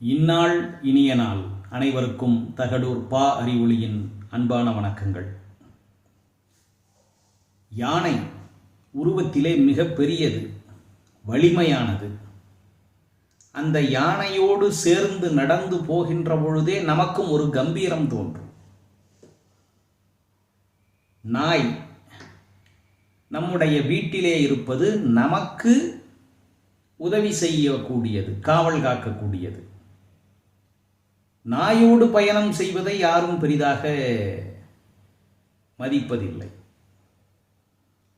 இந்நாள் இனிய நாள். அனைவருக்கும் தகடூர் பா அறிவொளியின் அன்பான வணக்கங்கள். யானை உருவத்திலே மிக பெரியது வலிமையானது. அந்த யானையோடு சேர்ந்து நடந்து போகின்ற பொழுதே நமக்கும் ஒரு கம்பீரம் தோன்றும். நாய் நம்முடைய வீட்டிலே இருப்பது நமக்கு உதவி செய்யக்கூடியது காவல் காக்கக்கூடியது. நாயோடு பயணம் செய்வதை யாரும் பெரிதாக மதிப்பதில்லை.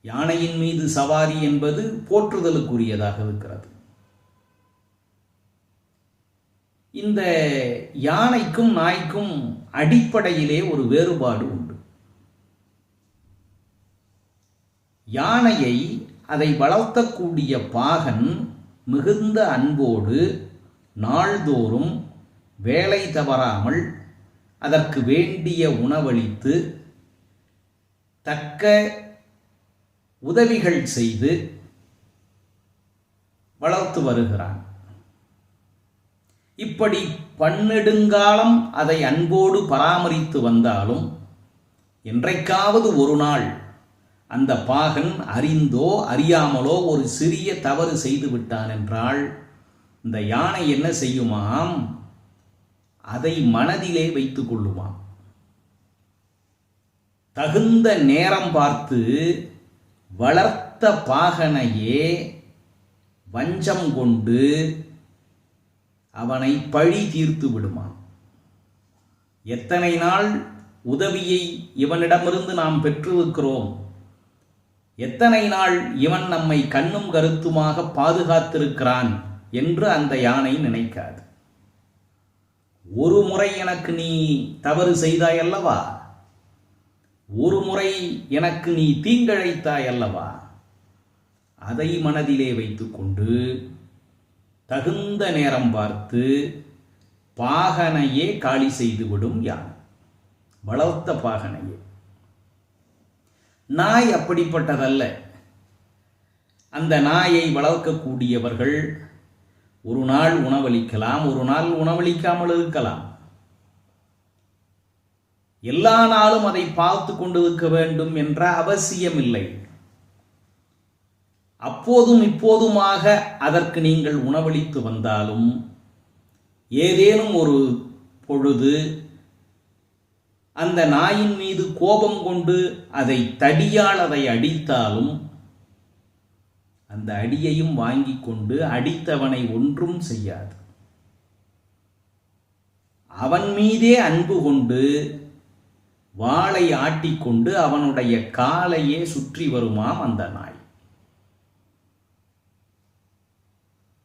யானையின் மீது சவாரி என்பது போற்றுதலுக்குரியதாக இருக்கிறது. இந்த யானைக்கும் நாய்க்கும் அடிப்படையிலே ஒரு வேறுபாடு உண்டு. யானையை அதை வளர்த்தக்கூடிய பாகன் மிகுந்த அன்போடு நாள்தோறும் வேலை தவறாமல் அதற்கு வேண்டிய உணவளித்து தக்க உதவிகள் செய்து வளர்த்து வருகிறான். இப்படி பன்னெடுங்காலம் அதை அன்போடு பராமரித்து வந்தாலும் என்றைக்காவது ஒரு நாள் அந்த பாகன் அறிந்தோ அறியாமலோ ஒரு சிறிய தவறு செய்து விட்டான் என்றால் இந்த யானை என்ன செய்யுமாம்? அதை மனதிலே வைத்து கொள்ளுவான் தகுந்த நேரம் பார்த்து வளர்த்த பாகனையே வஞ்சம் கொண்டு அவனை பழி தீர்த்து விடுமான் எத்தனை நாள் உதவியை இவனிடமிருந்து நாம் பெற்றிருக்கிறோம்? எத்தனை நாள் இவன் நம்மை கண்ணும் கருத்துமாக பாதுகாத்திருக்கிறான் என்று அந்த யானை நினைக்காது. ஒரு முறை எனக்கு நீ தவறு செய்தாய் அல்லவா ஒரு முறை எனக்கு நீ தீங்கழைத்தாய் அல்லவா அதை மனதிலே வைத்துக்கொண்டு தகுந்த நேரம் பார்த்து பாகனையே காலி செய்துவிடும் யானை? வளர்த்த பாகனையே. நாய் அப்படிப்பட்டதல்ல. அந்த நாயை வளர்க்கக்கூடியவர்கள் ஒரு நாள் உணவளிக்கலாம் ஒரு நாள் உணவளிக்காமல் இருக்கலாம். எல்லா நாளும் அதை பார்த்து கொண்டிருக்க வேண்டும் என்ற அவசியம் இல்லை அப்போதும் இப்போதுமாக அதற்கு நீங்கள் உணவளித்து வந்தாலும் ஏதேனும் ஒரு பொழுது அந்த நாயின் மீது கோபம் கொண்டு அதை தடியால் அதை அடித்தாலும் அந்த அடியையும் வாங்கி கொண்டு அடித்தவனை ஒன்றும் செய்யாது. அவன் மீதே அன்பு கொண்டு வாளை ஆட்டிக்கொண்டு அவனுடைய காலையே சுற்றி வருமாம் அந்த நாய்.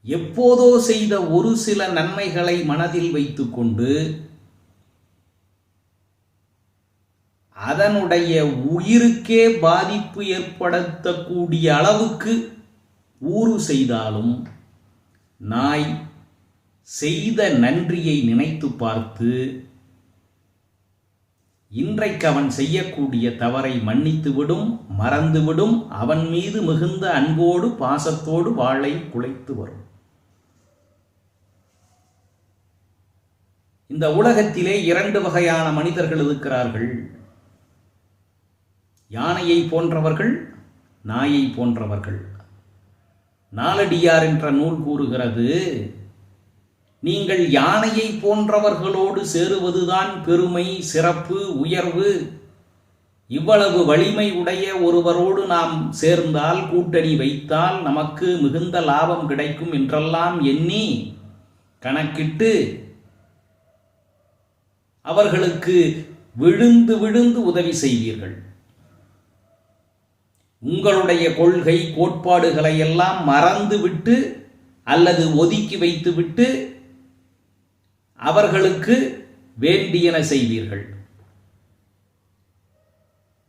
எப்போதோ செய்த ஒரு சில நன்மைகளை மனதில் வைத்துக்கொண்டு அதனுடைய உயிருக்கே பாதிப்பு ஏற்படுத்தக்கூடிய அளவுக்கு ஊறு செய்தாலும் நாய் செய்த நன்றியை நினைத்து பார்த்து இன்றைக்கு அவன் செய்யக்கூடிய தவறை மன்னித்துவிடும் மறந்துவிடும் அவன் மீது மிகுந்த அன்போடு பாசத்தோடு வாளை குலைத்து வரும். இந்த உலகத்திலே இரண்டு வகையான மனிதர்கள் இருக்கிறார்கள். யானையை போன்றவர்கள் நாயை போன்றவர்கள். நாலடியார் என்ற நூல் கூறுகிறது நீங்கள் யானையை போன்றவர்களோடு சேருவதுதான் பெருமை சிறப்பு உயர்வு. இவ்வளவு வலிமை உடைய ஒருவரோடு நாம் சேர்ந்தால் கூட்டணி வைத்தால் நமக்கு மிகுந்த லாபம் கிடைக்கும் என்றெல்லாம் எண்ணி கணக்கிட்டு அவர்களுக்கு விழுந்து விழுந்து உதவி செய்வீர்கள். உங்களுடைய கொள்கை கோட்பாடுகளை எல்லாம் மறந்துவிட்டு அல்லது ஒதுக்கி வைத்துவிட்டு அவர்களுக்கு வேண்டியன செய்வீர்கள்.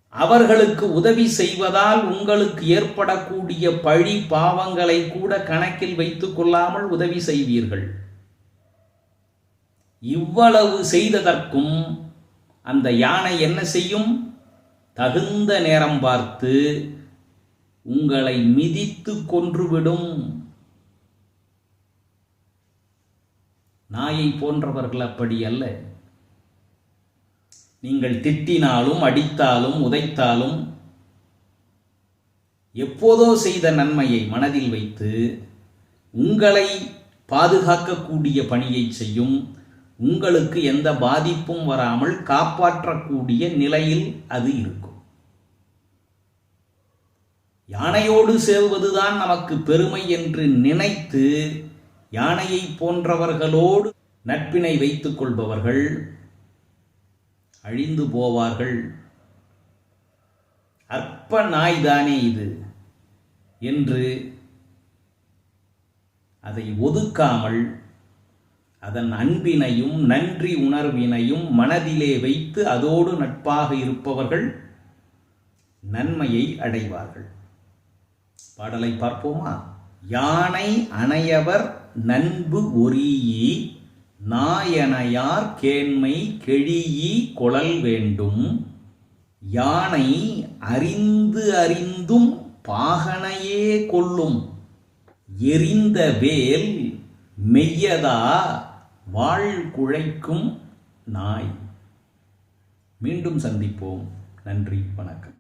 அவர்களுக்கு உதவி செய்வதால் உங்களுக்கு ஏற்படக்கூடிய பழி பாவங்களை கூட கணக்கில் வைத்துக் கொள்ளாமல் உதவி செய்வீர்கள். இவ்வளவு செய்ததற்கும் அந்த யானை என்ன செய்யும்? தகுந்த நேரம் பார்த்து உங்களை மிதித்து கொன்றுவிடும். நாயை போன்றவர்கள் அப்படி அல்ல. நீங்கள் திட்டினாலும் அடித்தாலும் உதைத்தாலும் எப்போதோ செய்த நன்மையை மனதில் வைத்து உங்களை பாதுகாக்கக்கூடிய பணியை செய்யும் உங்களுக்கு எந்த பாதிப்பும் வராமல் காப்பாற்றக்கூடிய நிலையில் அது இருக்கும். யானையோடு சேர்வதுதான் நமக்கு பெருமை என்று நினைத்து யானையை போன்றவர்களோடு நட்பினை வைத்துக் கொள்பவர்கள் அழிந்து போவார்கள். அற்ப நாய்தானே இது என்று அதை ஒதுக்காமல் அதன் அன்பினையும் நன்றி உணர்வினையும் மனதிலே வைத்து அதோடு நட்பாக இருப்பவர்கள் நன்மையை அடைவார்கள். பாடலை பார்ப்போமா? யானை அணையவர் நண்பு ஒரீயி நாயனையார் கேண்மை கெழியி கொழல் வேண்டும். யானை அறிந்து அறிந்தும் பாகனையே கொள்ளும். எரிந்த வேல் மெய்யதா வாழ் குழைக்கும் நாய். மீண்டும் சந்திப்போம். நன்றி வணக்கம்.